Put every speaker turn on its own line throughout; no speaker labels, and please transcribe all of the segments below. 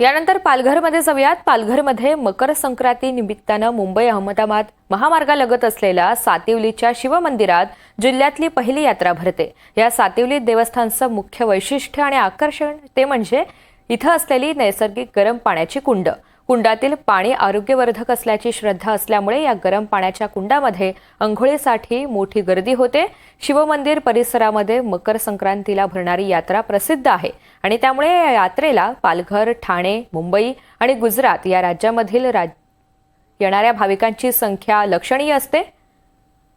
यानंतर पालघरमध्ये जाऊयात. पालघरमध्ये मकर संक्रांती निमित्तानं मुंबई अहमदाबाद महामार्गालगत असलेल्या सातिवलीच्या शिवमंदिरात जिल्ह्यातली पहिली यात्रा भरते. या सातिवली देवस्थानचं मुख्य वैशिष्ट्य आणि आकर्षण ते म्हणजे इथं असलेली नैसर्गिक गरम पाण्याची कुंड. कुंडातील पाणी आरोग्यवर्धक असल्याची श्रद्धा असल्यामुळे या गरम पाण्याच्या कुंडामध्ये अंघोळीसाठी मोठी गर्दी होते. शिवमंदिर परिसरामध्ये मकर संक्रांतीला भरणारी यात्रा प्रसिद्ध आहे. आणि त्यामुळे या यात्रेला पालघर ठाणे मुंबई आणि गुजरात या राज्यामधील राज येणाऱ्या भाविकांची संख्या लक्षणीय असते.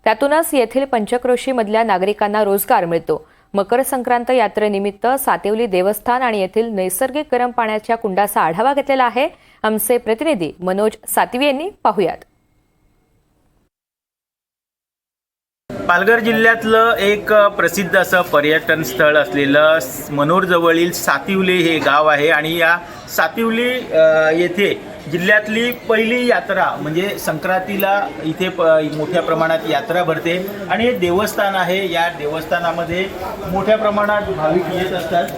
त्यातूनच येथील पंचक्रोशीमधल्या नागरिकांना रोजगार मिळतो. मकर संक्रांत यात्रेनिमित्त सातेवली देवस्थान आणि येथील नैसर्गिक गरम पाण्याच्या कुंडाचा आढावा घेतलेला आहे. आमचे प्रतिनिधी मनोज सातवी यांनी पाहुयात.
पालघर जिल्ह्यातलं एक प्रसिद्ध असं पर्यटन स्थळ असलेलं मनोरजवळील सातिवली हे गाव आहे आणि या सातिवली येथे जिल्ह्यातली पहिली यात्रा म्हणजे संक्रांतीला इथे प मोठ्या प्रमाणात यात्रा भरते. आणि हे देवस्थान आहे. या देवस्थानामध्ये मोठ्या प्रमाणात भाविक येत असतात.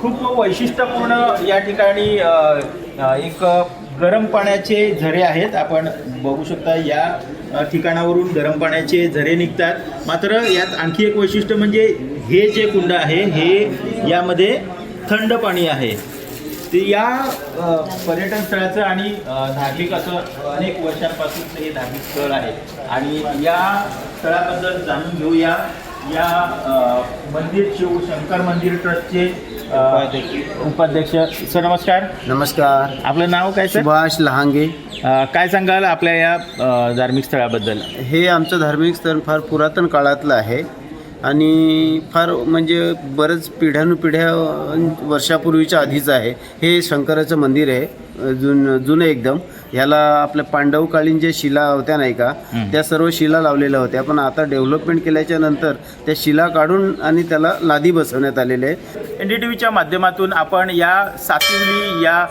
खूप वैशिष्ट्यपूर्ण या ठिकाणी एक गरम पाण्याचे झरे आहेत. आपण बघू शकता या ठिकाणावरून गरम पाण्याचे झरे निघतात. मात्र यात आणखी एक वैशिष्ट्य म्हणजे हे जे कुंड आहे हे यामध्ये थंड पाणी आहे. ते या पर्यटन स्थळाचं आणि धार्मिक असं अनेक वर्षांपासून हे धार्मिक स्थळ आहे. आणि या स्थळाबद्दल जाणून घेऊया. या मंदिर शिव शंकर मंदिर ट्रस्टचे अ, उपाध्यक्ष. सर नमस्कार.
नमस्कार.
आपलं नाव काय सर?
सुभाष लहांगे.
अ, काय सांगाल आपल्या या अ, धार्मिक स्थळाबद्दल?
हे आमचं धार्मिक स्थळ फार पुरातन काळातलं आहे आणि फार म्हणजे बरंच पिढ्यानुपिढ्या वर्षापूर्वीच्या आधीचं आहे. हे शंकराचं मंदिर आहे. जुन जुनं एकदम. ह्याला आपल्या पांडवकालीन जे शिला होत्या नाही का त्या सर्व शिला लावलेल्या होत्या. पण आता डेव्हलपमेंट केल्याच्यानंतर त्या शिला काढून आणि त्याला लादी बसवण्यात आलेले आहे.
एन डी टी व्हीच्या माध्यमातून आपण या सातिवली या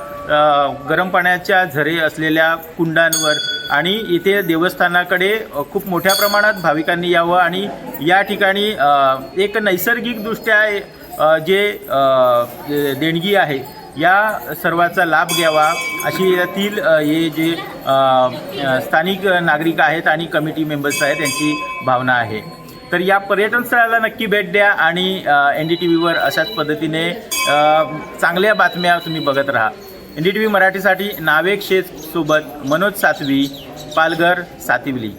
गरम पाण्याच्या झरे असलेल्या कुंडांवर आणि इथे देवस्थानाकडे खूप मोठ्या प्रमाणात भाविकांनी यावं आणि या ठिकाणी एक नैसर्गिकदृष्ट्या जे देणगी आहे या सर्वाचा लाभ घ्यावा. अशी यातील हे जे स्थानिक नागरिक आहेत आणि कमिटी मेंबर्स आहेत त्यांची भावना आहे. तर या पर्यटन स्थळाला नक्की भेट द्या आणि एन डी टी व्हीवर अशाच पद्धतीने चांगल्या बातम्या तुम्ही बघत राहा. एन डी टी व्ही मराठीसाठी नावेक शेख सोबत मनोज सातवी पालघर सातिवली.